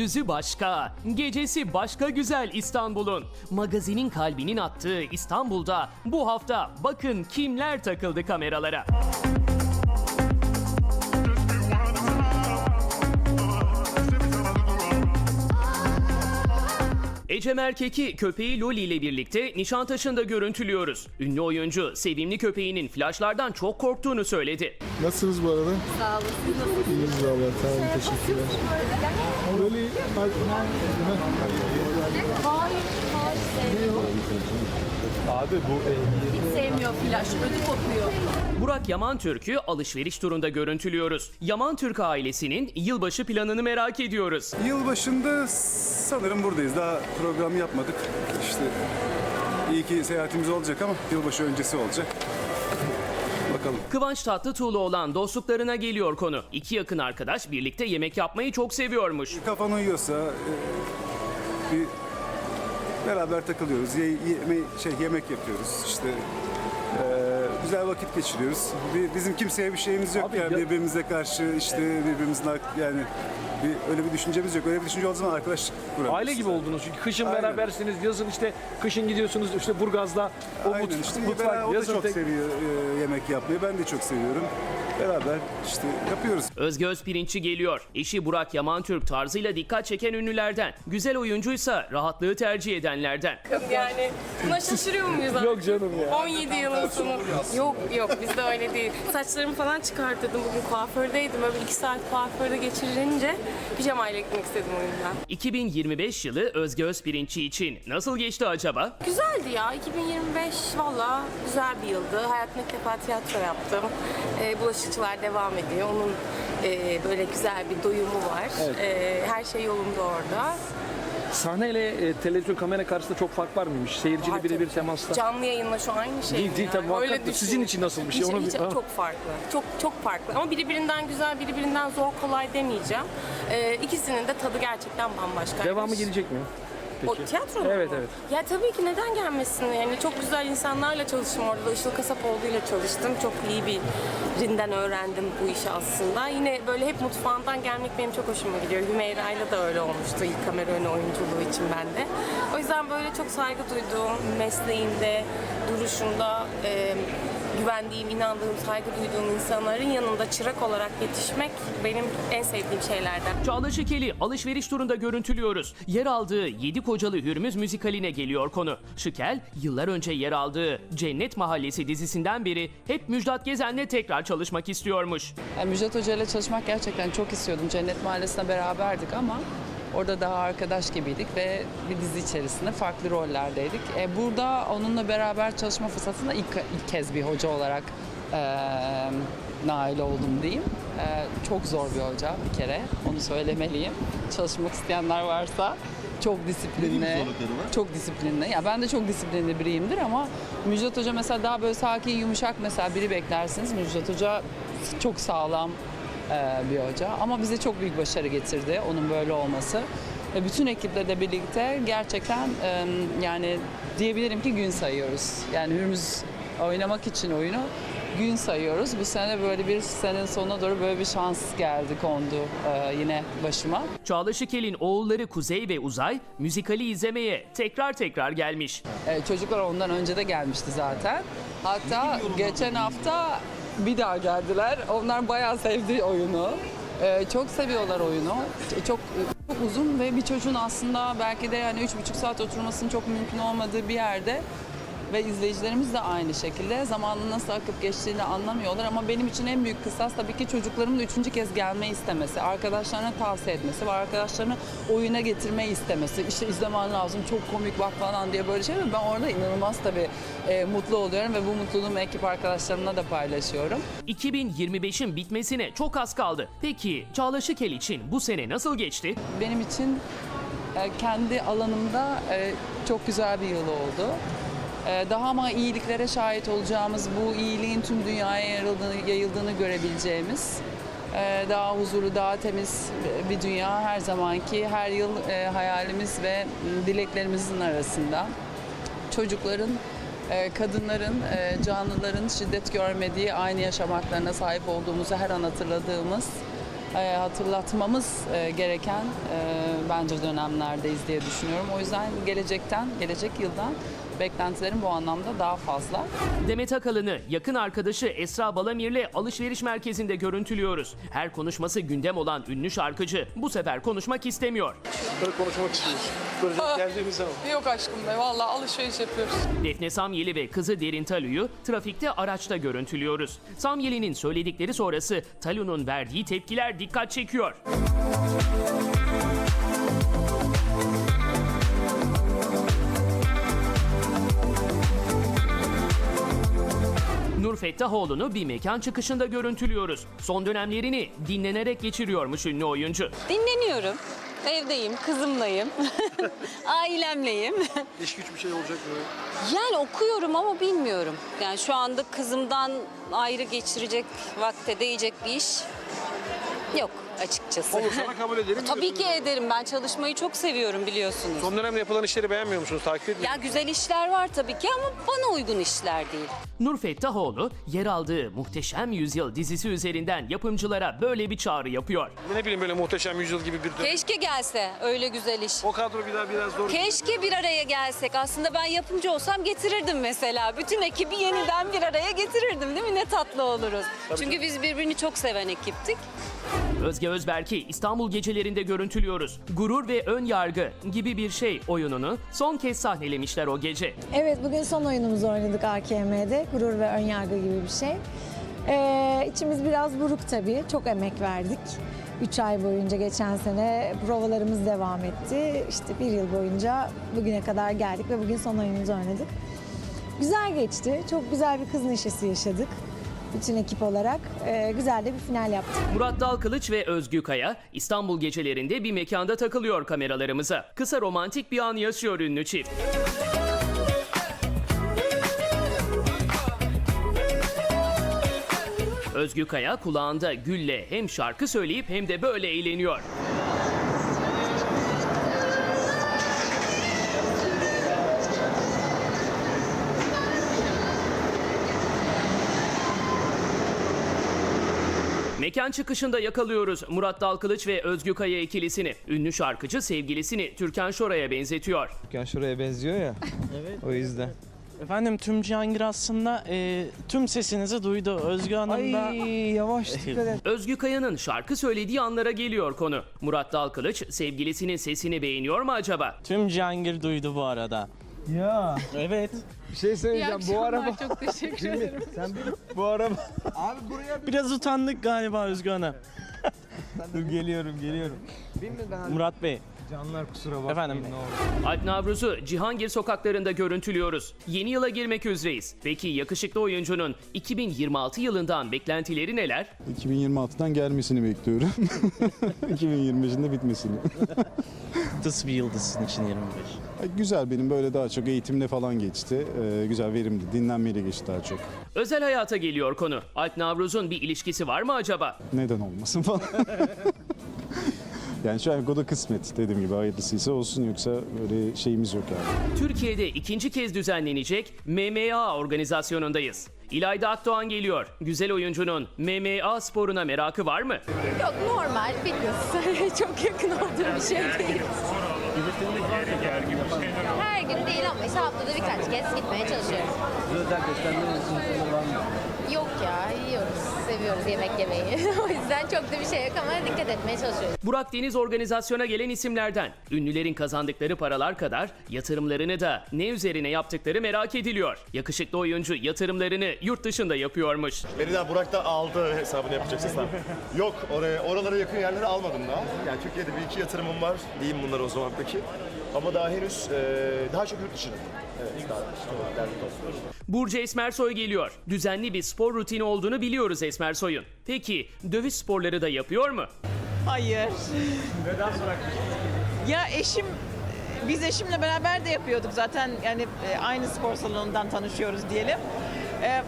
Gündüzü başka, gecesi başka güzel İstanbul'un. Magazinin kalbinin attığı İstanbul'da bu hafta bakın kimler takıldı kameralara. Ecem Erkek'i köpeği Loli ile birlikte Nişantaşı'nda görüntülüyoruz. Ünlü oyuncu sevimli köpeğinin flaşlardan çok korktuğunu söyledi. Nasılsınız bu arada? Sağ olun. Siz nasılsınız? İyiyiz valla. Tamam teşekkürler. Böyle Hayır, hayır. Abi bu Hiç sevmiyor flash. Ödü kopuyor. Burak Yaman Türk'ü alışveriş turunda görüntülüyoruz. Yaman Türk ailesinin yılbaşı planını merak ediyoruz. Yılbaşında sanırım buradayız. Daha program yapmadık. İşte iyi ki seyahatimiz olacak ama yılbaşı öncesi olacak. Bakalım. Kıvanç Tatlıtuğ'la olan dostluklarına geliyor konu. İki yakın arkadaş birlikte yemek yapmayı çok seviyormuş. Kafan uyuyorsa e, bir beraber takılıyoruz. Ye, yeme- şey yemek yapıyoruz. İşte e, güzel vakit geçiriyoruz. Bir, bizim kimseye bir şeyimiz yok yani birbirimize karşı işte birbirimizin hak- yani bir, öyle bir düşüncemiz yok. Öyle bir düşünce olduğu zaman arkadaşlık kurarız. Aile gibi oldunuz çünkü kışın Aynen. berabersiniz, yazın işte kışın gidiyorsunuz işte Burgaz'da o Aynen mut- işte mutfak, beraber- o da yazın çok tek- seviyor e, yemek yapmayı. Ben de çok seviyorum. Beraber işte yapıyoruz. Özge Özpirinççi geliyor. Eşi Burak Yaman Türk tarzıyla dikkat çeken ünlülerden. Güzel oyuncuysa rahatlığı tercih edenlerden. Yani buna şaşırıyor muyuz artık? Yok canım ya. 17 yılın sonu. Yok yok bizde öyle değil. Saçlarımı falan çıkartırdım. Bugün kuafördeydim. Böyle iki saat kuaförde geçirince pijamayla gitmek istedim o yüzden. 2025 yılı Özge Özpirinççi için nasıl geçti acaba? Güzeldi ya. 2025 valla güzel bir yıldı. Hayatımda ilk defa tiyatro yaptım. Ee, bulaşıkçılar devam ediyor. Onun e, böyle güzel bir doyumu var. Ee, her şey yolunda orada. Sahneyle e, televizyon kamera karşısında çok fark var mıymış? Seyirciyle Var birebir tabii. temasla. Canlı yayınla şu aynı şey Değil, mi değil ya? tabii, muhakkak da. Sizin düşün. için nasıl bir şey? Hiç- Onu hiç- bir- ha. çok farklı. Çok çok farklı. Ama biri birinden güzel, biri birinden zor, kolay demeyeceğim. Ee, ikisinin de tadı gerçekten bambaşka. Devamı gelecek mi? O Peki. tiyatro mu? Evet, bu? evet. Ya tabii ki neden gelmesin? Yani çok güzel insanlarla çalıştım orada. da Işıl Kasapoğlu ile çalıştım. Çok iyi birinden öğrendim bu işi aslında. Yine böyle hep mutfağından gelmek benim çok hoşuma gidiyor. Hümeyra ile de öyle olmuştu ilk kamera önü oyunculuğu için bende. O yüzden böyle çok saygı duyduğum mesleğinde, duruşunda, e, güvendiğim, inandığım, saygı duyduğum insanların yanında çırak olarak yetişmek benim en sevdiğim şeylerden. Çağla Şikel'i alışveriş turunda görüntülüyoruz. Yer aldığı Yedi Kocalı Hürmüz müzikaline geliyor konu. Şikel, yıllar önce yer aldığı Cennet Mahallesi dizisinden beri hep Müjdat Gezen'le tekrar çalışmak istiyormuş. Yani Müjdat Hoca ile çalışmak gerçekten çok istiyordum. Cennet Mahallesi'ne beraberdik ama orada daha arkadaş gibiydik ve bir dizi içerisinde farklı rollerdeydik. E, burada onunla beraber çalışma fırsatına ilk, ilk kez bir hoca olarak e, nail oldum diyeyim. E, çok zor bir hoca bir kere, onu söylemeliyim. Çalışmak isteyenler varsa çok disiplinli, çok disiplinli. Ya ben de çok disiplinli biriyimdir ama Müjdat Hoca mesela daha böyle sakin, yumuşak mesela biri beklersiniz. Müjdat Hoca çok sağlam bir hoca ama bize çok büyük başarı getirdi onun böyle olması. Ve bütün ekiple de birlikte gerçekten e, yani diyebilirim ki gün sayıyoruz. Yani Hürmüz oynamak için oyunu gün sayıyoruz. Bu sene böyle bir senenin sonuna doğru böyle bir şans geldi kondu e, yine başıma. Çağla Şikel'in oğulları Kuzey ve Uzay müzikali izlemeye tekrar tekrar gelmiş. E, çocuklar ondan önce de gelmişti zaten. Hatta geçen hafta bir daha geldiler. Onlar bayağı sevdi oyunu. E, çok seviyorlar oyunu. Çok, çok uzun ve bir çocuğun aslında belki de yani üç buçuk saat oturmasının çok mümkün olmadığı bir yerde ve izleyicilerimiz de aynı şekilde zamanın nasıl akıp geçtiğini anlamıyorlar ama benim için en büyük kısas tabii ki çocuklarımın üçüncü kez gelme istemesi, arkadaşlarına tavsiye etmesi ve arkadaşlarını oyuna getirme istemesi. İşte izlemen lazım çok komik bak falan diye böyle şey ve ben orada inanılmaz tabii e, mutlu oluyorum ve bu mutluluğumu ekip arkadaşlarımla da paylaşıyorum. 2025'in bitmesine çok az kaldı. Peki Çağla Şikel için bu sene nasıl geçti? benim için e, kendi alanımda e, çok güzel bir yıl oldu. E, Daha ama iyiliklere şahit olacağımız, bu iyiliğin tüm dünyaya yayıldığını, yayıldığını görebileceğimiz, e, daha huzurlu, daha temiz bir dünya her zamanki, her yıl e, hayalimiz ve dileklerimizin arasında. Çocukların e, kadınların, canlıların şiddet görmediği aynı yaşam haklarına sahip olduğumuzu her an hatırladığımız, hatırlatmamız gereken bence dönemlerdeyiz diye düşünüyorum. O yüzden gelecekten, gelecek yıldan beklentilerim bu anlamda daha fazla. Demet Akalın'ı yakın arkadaşı Esra Balamir'le alışveriş merkezinde görüntülüyoruz. Her konuşması gündem olan ünlü şarkıcı bu sefer konuşmak istemiyor. Böyle konuşmak istiyoruz. Böyle geldiğimiz zaman. Yok aşkım be, vallahi alışveriş yapıyoruz. Defne Samyeli ve kızı Derin Talu'yu trafikte araçta görüntülüyoruz. Samyeli'nin söyledikleri sonrası Talu'nun verdiği tepkiler dikkat çekiyor. Nur Fettahoğlu'nu bir mekan çıkışında görüntülüyoruz. Son dönemlerini dinlenerek geçiriyormuş ünlü oyuncu. Dinleniyorum. Evdeyim, kızımlayım. Ailemleyim. İş güç bir şey olacak mı? Yani okuyorum ama bilmiyorum. Yani şu anda kızımdan ayrı geçirecek vakte değecek bir iş yok açıkçası. Olursa da kabul ederim. Tabii ki ederim. Ben çalışmayı çok seviyorum biliyorsunuz. Son dönemde yapılan işleri beğenmiyor musunuz? Takip ediyor Ya güzel işler var tabii ki ama bana uygun işler değil. Nur Fettahoğlu yer aldığı Muhteşem Yüzyıl dizisi üzerinden yapımcılara böyle bir çağrı yapıyor. Ne bileyim böyle muhteşem yüzyıl gibi bir dönem. Keşke gelse öyle güzel iş. O kadro bir daha biraz zor. Keşke bir araya gelsek. Aslında ben yapımcı olsam getirirdim mesela. Bütün ekibi yeniden bir araya getirirdim değil mi? Ne tatlı oluruz. Çünkü biz birbirini çok seven ekiptik. Özge Özberk'i İstanbul gecelerinde görüntülüyoruz. Gurur ve ön yargı gibi bir şey oyununu son kez sahnelemişler o gece. Evet bugün son oyunumuzu oynadık AKM'de. Gurur ve önyargı gibi bir şey. Ee, içimiz biraz buruk tabii. Çok emek verdik. 3 ay boyunca geçen sene provalarımız devam etti. İşte bir yıl boyunca bugüne kadar geldik ve bugün son oyunumuzu oynadık. Güzel geçti. Çok güzel bir kız neşesi yaşadık. Bütün ekip olarak. Ee, güzel de bir final yaptık. Murat Dalkılıç ve Özgü Kaya İstanbul gecelerinde bir mekanda takılıyor kameralarımıza. Kısa romantik bir an yaşıyor ünlü çift. Özgü Kaya kulağında gülle hem şarkı söyleyip hem de böyle eğleniyor. Mekan çıkışında yakalıyoruz Murat Dalkılıç ve Özgü Kaya ikilisini. Ünlü şarkıcı sevgilisini Türkan Şoray'a benzetiyor. Dükkan şuraya benziyor ya. evet. O yüzden. Efendim tüm Cihangir aslında e, tüm sesinizi duydu. Özgü Hanım Ay da... yavaş dikkat et. Özgü Kaya'nın şarkı söylediği anlara geliyor konu. Murat Dalkılıç sevgilisinin sesini beğeniyor mu acaba? Tüm Cihangir duydu bu arada. Ya Evet. bir şey söyleyeceğim. Bu araba Çok teşekkür ederim. sen bir bu araba. Abi buraya Biraz utandık galiba Özgü Hanım. Dur geliyorum geliyorum. Bin mi ben? Murat Bey. Canlar kusura bakmayın Efendim? ne olur. Alp Navruz'u Cihangir sokaklarında görüntülüyoruz. Yeni yıla girmek üzereyiz. Peki yakışıklı oyuncunun 2026 yılından beklentileri neler? 2026'dan gelmesini bekliyorum. 2025'inde bitmesini. Tıs bir yıldızın için 25. Güzel benim böyle daha çok eğitimle falan geçti. Ee, güzel verimli, dinlenmeyle geçti daha çok. Özel hayata geliyor konu. Alp Navruz'un bir ilişkisi var mı acaba? Neden olmasın falan. yani şu an o da kısmet dediğim gibi hayırlısıysa olsun yoksa böyle şeyimiz yok yani. Türkiye'de ikinci kez düzenlenecek MMA organizasyonundayız. İlayda Akdoğan geliyor. Güzel oyuncunun MMA sporuna merakı var mı? Yok normal fitness. Çok yakın olduğum bir şey değil. Her gün değil ama işte haftada birkaç kez gitmeye çalışıyorum. Özel beslenme var mı? Yok ya yiyoruz. Seviyoruz yemek yemeyi. o yüzden çok da bir şey yok ama dikkat etmeye çalışıyoruz. Burak Deniz organizasyona gelen isimlerden. Ünlülerin kazandıkları paralar kadar yatırımlarını da ne üzerine yaptıkları merak ediliyor. Yakışıklı oyuncu yatırımlarını yurt dışında yapıyormuş. Beni daha Burak da aldı hesabını yapacaksın sen. Yok oraya, oralara yakın yerleri almadım daha. Yani Türkiye'de bir iki yatırımım var diyeyim bunlar o zaman peki. Ama daha henüz e, daha çok yurt dışında. Burcu Esmersoy geliyor. Düzenli bir spor rutini olduğunu biliyoruz Esmersoy'un. Peki dövüş sporları da yapıyor mu? Hayır. Neden Ya eşim, biz eşimle beraber de yapıyorduk zaten yani e, aynı spor salonundan tanışıyoruz diyelim. E,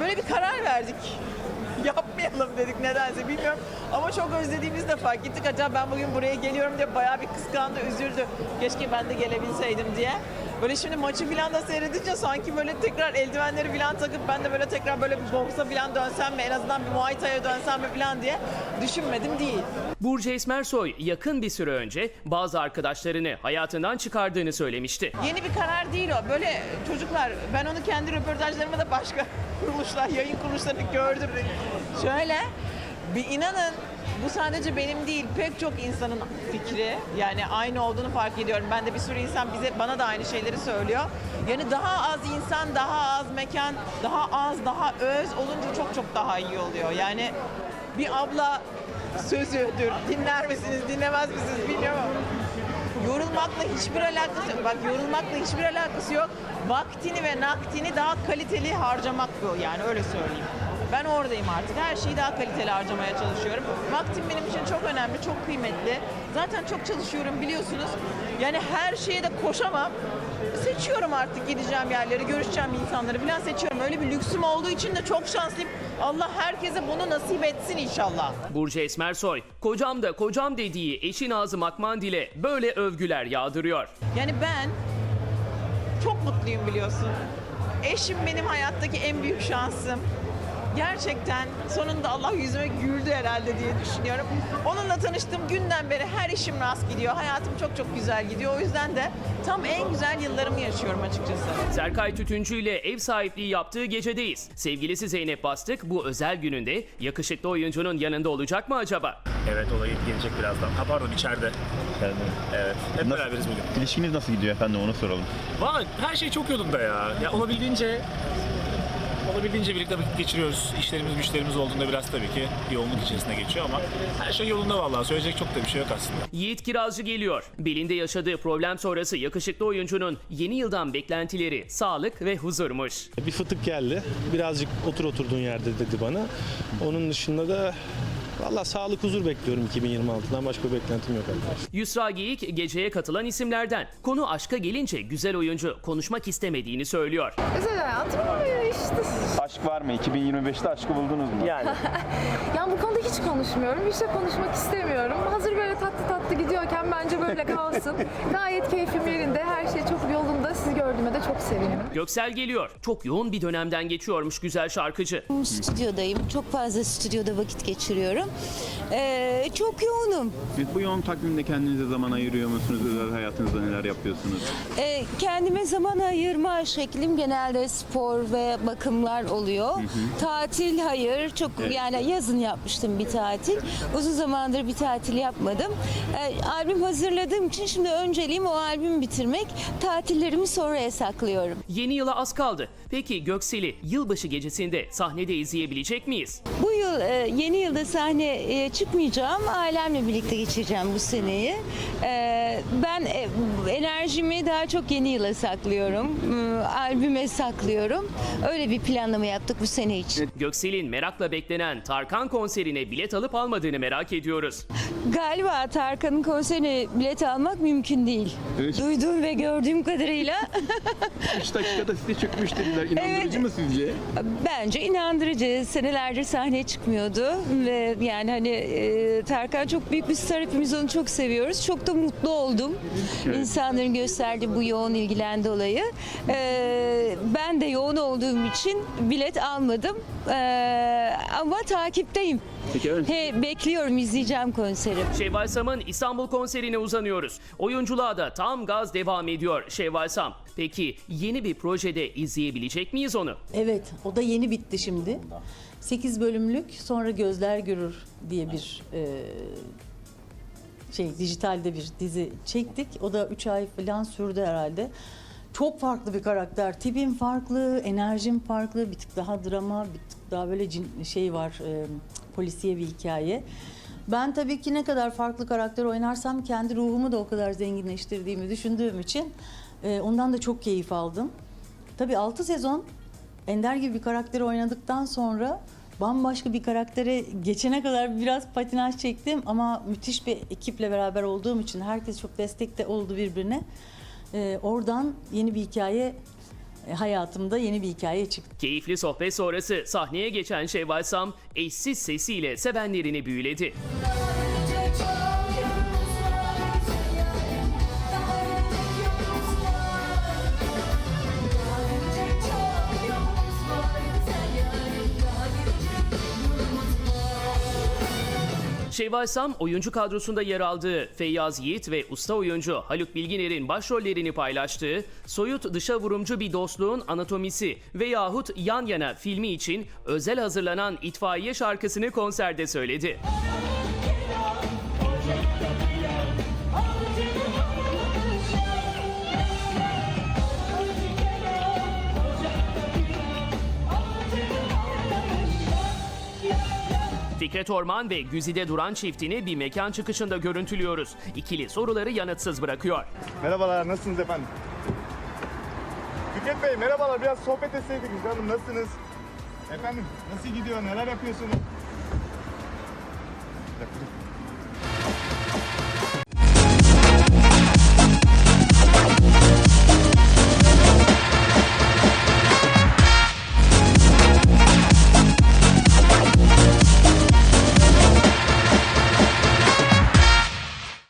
böyle bir karar verdik. Yapmayalım dedik nedense bilmiyorum. Ama çok özlediğimizde fark ettik. Acaba ben bugün buraya geliyorum diye bayağı bir kıskandı, üzüldü. Keşke ben de gelebilseydim diye. Böyle şimdi maçı falan da seyredince sanki böyle tekrar eldivenleri falan takıp ben de böyle tekrar böyle bir boksa falan dönsem mi en azından bir Muay Thai'ye dönsem mi falan diye düşünmedim değil. Burcu Esmersoy yakın bir süre önce bazı arkadaşlarını hayatından çıkardığını söylemişti. Yeni bir karar değil o. Böyle çocuklar ben onu kendi röportajlarımda da başka kuruluşlar, yayın kuruluşlarını gördüm. Şöyle bir inanın bu sadece benim değil pek çok insanın fikri. Yani aynı olduğunu fark ediyorum. Ben de bir sürü insan bize bana da aynı şeyleri söylüyor. Yani daha az insan, daha az mekan, daha az, daha öz olunca çok çok daha iyi oluyor. Yani bir abla sözüdür. Dinler misiniz, dinlemez misiniz bilmiyorum Yorulmakla hiçbir alakası yok. Bak yorulmakla hiçbir alakası yok. Vaktini ve naktini daha kaliteli harcamak bu yani öyle söyleyeyim. Ben oradayım artık. Her şeyi daha kaliteli harcamaya çalışıyorum. Vaktim benim için çok önemli, çok kıymetli. Zaten çok çalışıyorum biliyorsunuz. Yani her şeye de koşamam. Seçiyorum artık gideceğim yerleri, görüşeceğim insanları falan seçiyorum. Öyle bir lüksüm olduğu için de çok şanslıyım. Allah herkese bunu nasip etsin inşallah. Burcu Esmersoy, kocam da kocam dediği eşi Nazım Akmandil'e böyle övgüler yağdırıyor. Yani ben çok mutluyum biliyorsun. Eşim benim hayattaki en büyük şansım. Gerçekten sonunda Allah yüzüme güldü herhalde diye düşünüyorum. Onunla tanıştığım günden beri her işim rast gidiyor. Hayatım çok çok güzel gidiyor. O yüzden de tam en güzel yıllarımı yaşıyorum açıkçası. Serkay Tütüncü ile ev sahipliği yaptığı gecedeyiz. Sevgilisi Zeynep Bastık bu özel gününde yakışıklı oyuncunun yanında olacak mı acaba? Evet olayı gelecek birazdan. Ha pardon içeride. Evet. Hep beraberiz bugün. İlişkiniz nasıl gidiyor efendim onu soralım. Valla her şey çok yolunda ya. Ya olabildiğince olabildiğince birlikte vakit geçiriyoruz. İşlerimiz güçlerimiz olduğunda biraz tabii ki yoğunluk içerisinde geçiyor ama her şey yolunda vallahi. Söyleyecek çok da bir şey yok aslında. Yiğit Kirazcı geliyor. Belinde yaşadığı problem sonrası yakışıklı oyuncunun yeni yıldan beklentileri sağlık ve huzurmuş. Bir fıtık geldi. Birazcık otur oturduğun yerde dedi bana. Onun dışında da valla sağlık huzur bekliyorum 2026'dan. Başka bir beklentim yok arkadaşlar. Yusra Geyik geceye katılan isimlerden. Konu aşka gelince güzel oyuncu konuşmak istemediğini söylüyor. Özel hayatım böyle işte. Aşk var mı? 2025'te aşkı buldunuz mu? Yani Yani bu konuda hiç konuşmuyorum. Hiç de konuşmak istemiyorum. Hazır böyle tatlı tatlı gidiyorken bence böyle kalsın. Gayet keyfim yerinde. Her şey çok. Çok sevinirim. Göksel geliyor. Çok yoğun bir dönemden geçiyormuş güzel şarkıcı. Stüdyodayım. Çok fazla stüdyoda vakit geçiriyorum. Ee, çok yoğunum. Bu yoğun takvimde kendinize zaman ayırıyor musunuz? Özel hayatınızda neler yapıyorsunuz? Ee, kendime zaman ayırma şeklim genelde spor ve bakımlar oluyor. Tatil hayır. Çok yani yazın yapmıştım bir tatil. Uzun zamandır bir tatil yapmadım. Ee, albüm hazırladığım için şimdi önceliğim o albümü bitirmek. Tatillerimi sonraya saklıyorum. Yeni yıla az kaldı. Peki Göksel'i yılbaşı gecesinde sahnede izleyebilecek miyiz? Bu yıl e, yeni yılda sahneye çıkmayacağım. Ailemle birlikte geçireceğim bu seneyi. E, ben e, enerjimi daha çok yeni yıla saklıyorum. E, albüme saklıyorum. Öyle bir planlama yaptık bu sene için. Göksel'in merakla beklenen Tarkan konserine bilet alıp almadığını merak ediyoruz. Galiba Tarkan'ın konserine bilet almak mümkün değil. Duyduğum ve gördüğüm kadarıyla 3 dakikada size çökmüş dediler. İnandırıcı mı sizce? Bence inandırıcı. Senelerdir sahneye çıkmıyordu ve yani hani e, Tarkan çok büyük bir star. Hepimiz onu çok seviyoruz. Çok da mutlu oldum. İnsanların gösterdiği bu yoğun ilgilen dolayı. E, ben de yoğun olduğum için bilet almadım. E, ama takipteyim. Peki He, bekliyorum, izleyeceğim konseri. Şevval Sam'ın İstanbul konserine uzanıyoruz. Oyunculuğa da tam gaz devam ediyor Şevval Sam. Peki yeni bir projede izleyebilecek miyiz onu? Evet, o da yeni bitti şimdi. 8 bölümlük sonra Gözler Görür diye bir e, şey dijitalde bir dizi çektik. O da 3 ay falan sürdü herhalde. Çok farklı bir karakter. Tipim farklı, enerjim farklı, bir tık daha drama, bir tık daha böyle cin, şey var, e, polisiye bir hikaye. Ben tabii ki ne kadar farklı karakter oynarsam kendi ruhumu da o kadar zenginleştirdiğimi düşündüğüm için e, ondan da çok keyif aldım. Tabii 6 sezon Ender gibi bir karakteri oynadıktan sonra bambaşka bir karaktere geçene kadar biraz patinaj çektim ama müthiş bir ekiple beraber olduğum için herkes çok destekte oldu birbirine. Ee, oradan yeni bir hikaye e, hayatımda yeni bir hikaye çıktı. Keyifli sohbet sonrası sahneye geçen Şevval Sam eşsiz sesiyle sevenlerini büyüledi. Şevval Sam oyuncu kadrosunda yer aldığı Feyyaz Yiğit ve usta oyuncu Haluk Bilginer'in başrollerini paylaştığı Soyut Dışa Vurumcu Bir Dostluğun Anatomisi veyahut Yan Yana filmi için özel hazırlanan itfaiye şarkısını konserde söyledi. Fikret Orman ve Güzide Duran çiftini bir mekan çıkışında görüntülüyoruz. İkili soruları yanıtsız bırakıyor. Merhabalar, nasılsınız efendim? Fikret Bey merhabalar, biraz sohbet etseydik canım, nasılsınız? Efendim, nasıl gidiyor, neler yapıyorsunuz?